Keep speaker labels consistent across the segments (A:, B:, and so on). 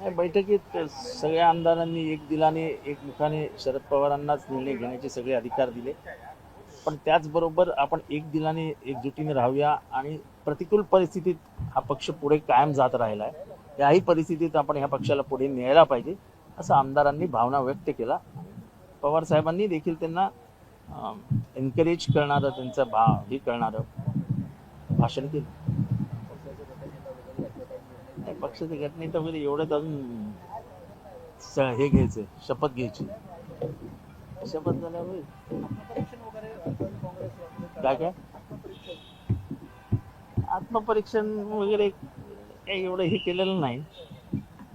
A: नाही बैठकीत सगळ्या आमदारांनी एक दिलाने एकमुखाने शरद पवारांनाच निर्णय घेण्याचे सगळे अधिकार दिले. पण त्याचबरोबर आपण एक दिलाने एकजुटीने राहूया आणि प्रतिकूल परिस्थितीत हा पक्ष पुढे कायम जात राहिला आहे याही परिस्थितीत आपण ह्या पक्षाला पुढे न्यायला पाहिजे असं आमदारांनी भावना व्यक्त केला. पवार साहेबांनी देखील त्यांना एनकरेज करणारं त्यांचं भा हे करणारं भाषण केलं. पक्षाच्या घटनेत वगैरे एवढ्यात अजून स- हे घ्यायचं शपथ घ्यायची. शपथ झाल्यावर. काय काय? आत्मपरीक्षण वगैरे काही एवढं हे केलेलं नाही.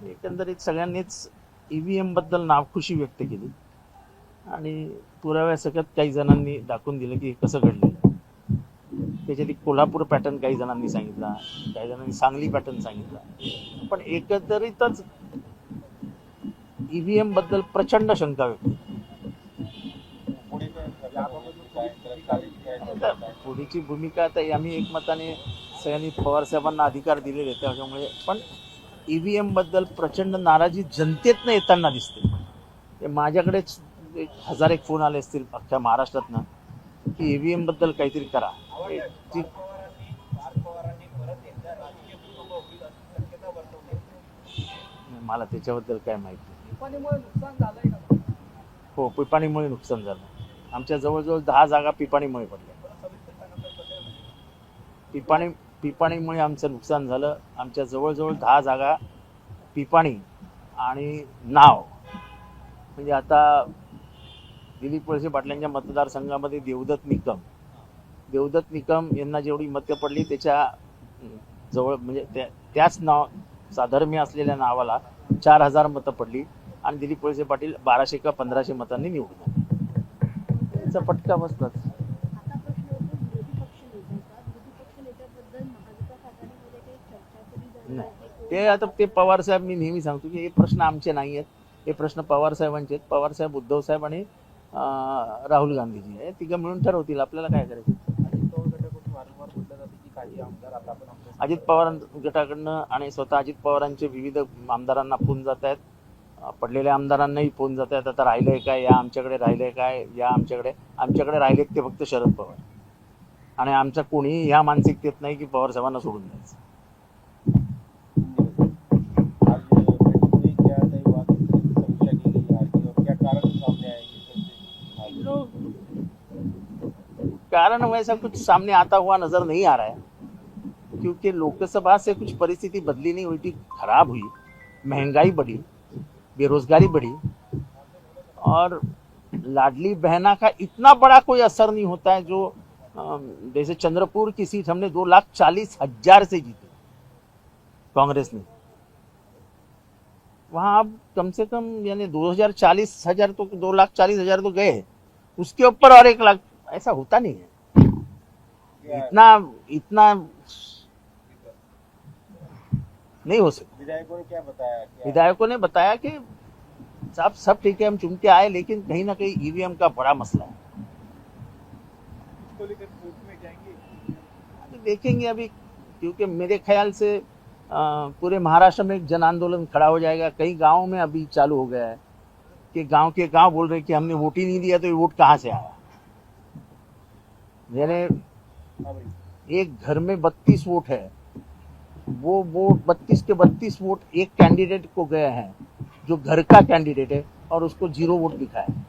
A: एकंदरीत सगळ्यांनीच ईव्हीएमबद्दल नाखुशी व्यक्त केली. आणि पुराव्यासकट काही जणांनी दाखवून दिलं की हे कसं घडलेलं त्याच्यात एक कोल्हापूर पॅटर्न काही जणांनी सांगितला काही जणांनी सांगली पॅटर्न सांगितला. पण एकंदरीतच ईव्हीएमबद्दल प्रचंड शंका व्यक्त पुढेची पुढीची भूमिका आता आम्ही एकमताने सगळ्यांनी पवार साहेबांना अधिकार दिलेले आहेत त्याच्यामुळे पण ईव्हीएमबद्दल प्रचंड नाराजी जनतेतनं येताना दिसते. ते माझ्याकडेच एक हजार एक फोन आले असतील अख्ख्या महाराष्ट्रातनं की ईव्हीएमबद्दल काहीतरी करा. ती- मला त्याच्याबद्दल काय माहिती नाही. हो पिपाणीमुळे नुकसान झालं. आमच्या जवळजवळ दहा जागा पिपाणीमुळे पडल्या. पिपाणी पिपाणीमुळे आमचं नुकसान झालं. आमच्या जवळजवळ दहा जागा पिपाणी आणि नाव. म्हणजे आता दिलीप वळसे पाटलांच्या मतदारसंघामध्ये देवदत्त निकम. देवदत्त निकम यांना जेवढी मतं पडली त्याच्याजवळ म्हणजे त्याच नाव साधर्म्य असलेल्या नावाला चार हजार मतं पडली आणि दिलीप वळसे पाटील बाराशे का पंधराशे मतांनी निवडून आले. फटका बसलाच. नाही. ते आता ते पवार साहेब मी नेहमी सांगतो की हे प्रश्न आमचे नाही आहेत हे प्रश्न पवार साहेबांचे आहेत. पवार साहेब उद्धव साहेब आणि राहुल गांधीजी हे तिघं मिळून ठरवतील. आपल्याला काय करायचं
B: अजित पवार गटाकडून वारंवार बोललं जाते की काही आमदार आता आपण आमच्या
A: अजित पवार गटाकडनं आणि स्वतः अजित पवारांचे विविध आमदारांना फोन जात आहेत. अं, पडलेल्या आमदारांनाही फोन जात आहेत. आता राहिलंय काय? या आमच्याकडे राहिलंय काय? या आमच्याकडे आमच्याकडे राहिलेत ते फक्त शरद पवार. आणि आमचा कोणीही ह्या मानसिकतेत नाही की पवार साहेबांना सोडून द्यायचं.
B: कारण
A: वैसा कुछ सामने आता हुआ नज़र नहीं आ रहा है। क्योंकि लोकसभा से कुछ परिस्थिति बदली नहीं उल्टी खराब हुई, महँगाई बढ़ी, बेरोजगारी बढ़ी, और लाडली बहना का इतना बड़ा कोई असर नहीं होता है जो जैसे चंद्रपुर की सीट हमने दो लाख चालीस हज़ार से जीती, कांग्रेस ने। वहाँ अब कम से कम, यानी दो हज़ार चालीस हज़ार तो दो लाख चालीस हज़ार तो गए उसके ऊपर और एक लाख ऐसा होता नहीं है। इतना इतना नहीं हो सकता।
B: विधायकों ने क्या बताया?
A: विधायकों ने बताया कि साहब सब ठीक है हम चुन के आए लेकिन कहीं ना कहीं ईवीएम का बड़ा मसला है।
B: इसको लेकर कोर्ट में जाएँगे?
A: अभी देखेंगे अभी क्योंकि मेरे ख्याल से पूरे महाराष्ट्र में एक जन आंदोलन खड़ा हो जाएगा। कई गाँवों में अभी चालू हो गया है कि गाँव के गाँव बोल रहे कि हमने वोट ही नहीं दिया तो ये वोट कहाँ से आया? मेरे
B: हाँ
A: एक घर में बत्तीस वोट है। वो वोट बत्तीस के बत्तीस वोट एक कैंडिडेट को गए हैं जो घर का कैंडिडेट है और उसको ज़ीरो वोट दिखा है।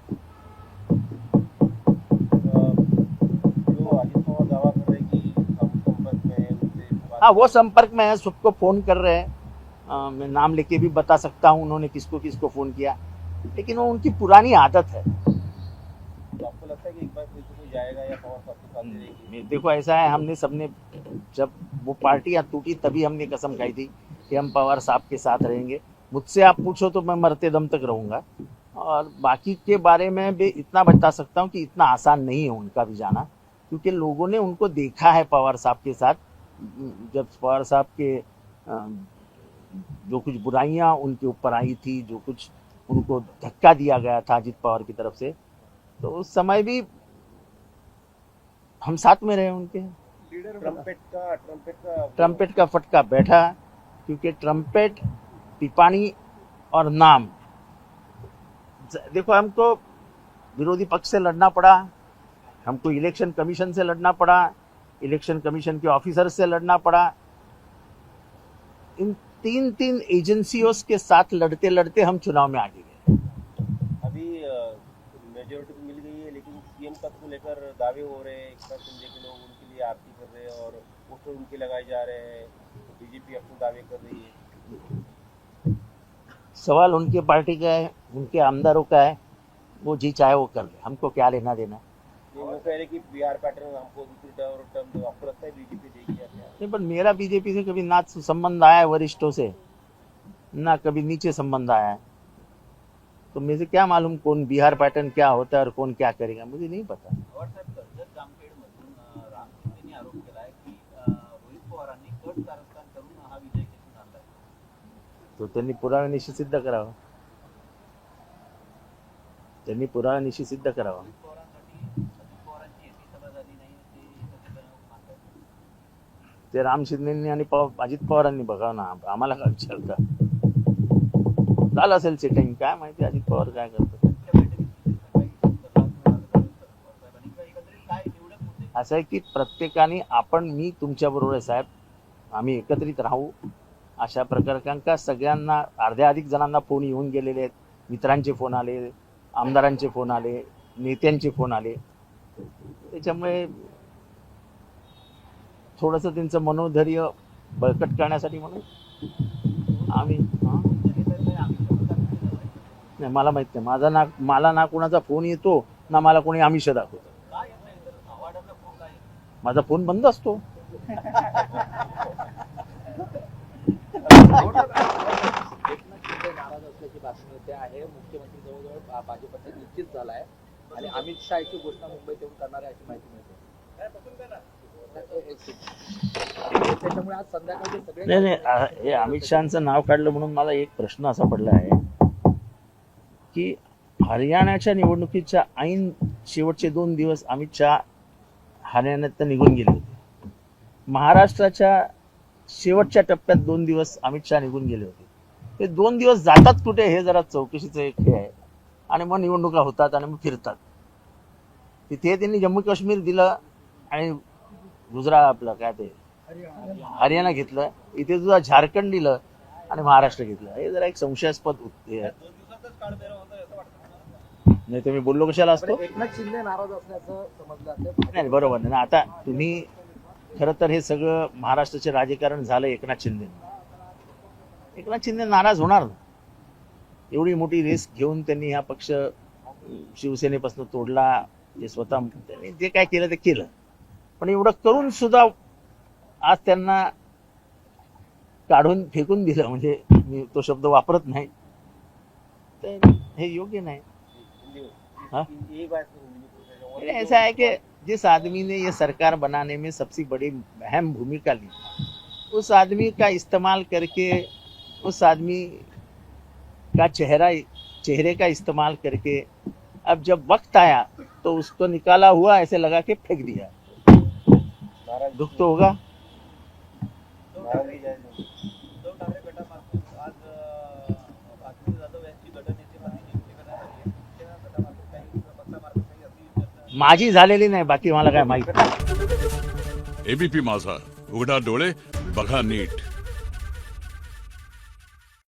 B: हैं
A: वो संपर्क में है सबको फ़ोन कर रहे हैं। मैं नाम लेके भी बता सकता हूँ उन्होंने किसको किसको फ़ोन किया। लेकिन वो उनकी पुरानी आदत है।
B: आपको लगता है कि एक बार फिर कोई जाएगा या पवार साहब साथ ही
A: देखो, ऐसा है, हमने सबने, जब वो पार्टियाँ टूटी, तभी हमने कसम खाई थी कि हम पवार साहब के साथ रहेंगे। मुझसे आप पूछो तो मैं मरते दम तक रहूँगा। और बाकी के बारे में भी इतना बता सकता हूँ कि इतना आसान नहीं है उनका भी जाना, क्योंकि लोगों ने उनको देखा है पवार साहब के साथ। जब पवार साहब के जो कुछ बुराइयाँ उनके ऊपर आई थी, जो कुछ उनको धक्का दिया गया था अजित पवार की तरफ़ से तो उस समय भी हम साथ में रहे उनके।
B: ट्रम्पेट का ट्रम्पेट का
A: ट्रम्पेट का फटका बैठा क्योंकि ट्रम्पेट पिपाणी और नाम। देखो हमको विरोधी पक्ष से लड़ना पड़ा हमको इलेक्शन कमीशन से लड़ना पड़ा इलेक्शन कमीशन के ऑफिसर से लड़ना पड़ा। इन तीन तीन एजेंसियों के साथ लड़ते लड़ते हम चुनाव में आगे गए।
B: तो मिल गई है लेकिन सीएम पद को लेकर दावे हो रहे हैं एकनाथ शिंदे के लोग उनके लिए आरती कर रहे हैं और पोस्टर उनके लगाए जा रहे हैं बीजेपी अपने दावे कर रही है।
A: सवाल उनके पार्टी का है उनके आमदारों का है वो जी चाहे वो कर ले हमको क्या लेना देना?
B: ये वो कह रहे कि बिहार पैटर्न हमको टर्म टर्म आपको लगता है बीजेपी देगी
A: नहीं? पर मेरा बीजेपी से कभी ना संबंध आया है वरिष्ठों से ना कभी नीचे संबंध आया है। तो मुझे क्या मालूम कौन बिहार पैटर्न क्या होता है और कौन क्या करेगा? मुझे नहीं पता।
C: पवार साहेब कर्जत जामखेडमधून अ, राम शिंदेनी आरोप केलाय की अ, रोहित पवारांनी कट कारस्थान करून हा विजय खेचून आणलाय
A: तो त्यांनी पुराव्यानिशी सिद्ध करावं. त्यांनी पुराव्यानिशी सिद्ध करावं.
C: रोहित पवारांसाठी अजित पवारांची एकही सभा झाली नाही ते एकत्रित मानतात.
A: ते राम शिंदेनी आणि पव अजित पवारांनी बघावं ना आम्हाला काय विचारता? झालं असेल सेटिंग काय माहिती अजित पवार काय
C: करतो
A: असं आहे की प्रत्येकाने आपण मी तुमच्याबरोबर आहे साहेब. आम्ही एकत्रित राहू अशा प्रकारे. कारण का सगळ्यांना अर्ध्या अधिक जणांना फोन येऊन गेलेले आहेत. मित्रांचे फोन आले आमदारांचे फोन आले नेत्यांचे फोन आले. त्याच्यामुळे थोडंसं त्यांचं मनोधैर्य बळकट करण्यासाठी म्हणून आम्ही हां
C: घेतात काय आम्ही शपथ दाखवली नाही.
A: नाही मला माहीत नाही. माझा ना मला ना कोणाचा फोन येतो ना मला कोणी आमिष दाखवतो? माझा फोन बंद असतो.
D: आहे मुख्यमंत्री जवळजवळ भा- भाजपचा निश्चित झाला आहे आणि अमित शहाची घोषणा मुंबईत येऊन करणार आहे अशी माहिती मिळते त्याच्यामुळे आज संध्याकाळी सगळे
A: नाही नाही हे अमित शहाचं नाव काढलं म्हणून मला एक प्रश्न असा पडला आहे. की हरियाणाच्या निवडणुकीच्या ऐन शेवटचे दोन दिवस अमित शहा हरियाणात निघून गेले होते. महाराष्ट्राच्या शेवटच्या टप्प्यात दोन दिवस अमित शहा निघून गेले होते. ते दोन दिवस जातात कुठे हे जरा चौकशीचं एक हे आहे. आणि मग निवडणुका होतात आणि मग फिरतात. तिथे त्यांनी जम्मू काश्मीर दिलं आणि गुजरात आपलं काय ते हरियाणा घेतलं. इथे तुझा झारखंड दिलं आणि महाराष्ट्र घेतलं. हे जरा एक संशयास्पद उत- आहे. नाही तर मी बोललो कशाला असतो?
D: पण एकनाथ शिंदे नाराज असल्याचं समजलं
A: नाही बरोबर नाही. आता तुम्ही खरं तर हे सगळं महाराष्ट्राचे राजकारण झालं एकनाथ शिंदे एकनाथ शिंदे नाराज होणार ना? एवढी मोठी रिस्क घेऊन त्यांनी हा पक्ष अं, शिवसेनेपासून तोडला जे स्वतः त्यांनी जे काय केलं ते केलं. पण एवढं करून सुद्धा आज त्यांना काढून फेकून दिलं. म्हणजे मी तो शब्द वापरत नाही. हे योग्य नाही हाँ?
B: हैं।
A: ऐसा है कि जिस आदमी ने ये सरकार बनाने में सबसे बड़ी अहम भूमिका ली उस आदमी का इस्तेमाल करके उस आदमी का चेहरा चेहरे का इस्तेमाल करके अब जब वक्त आया तो उसको निकाला हुआ ऐसे लगा के फेंक दिया दुख तो होगा
B: नाराजगी जायज नहीं
C: उद्धव ठाकरे गटामार्फत आज अ, भास्कर जाधव यांची गटनेतेपदी नियुक्ती करण्यात आली आहे शिवसेना गटामार्फत काही पक्षामार्फत काही अशी चर्चा
A: माझी झालेली नाही बाकी मला काय माहीत? नाही
E: एबीपी माझा. उघडा डोळे बघा नीट.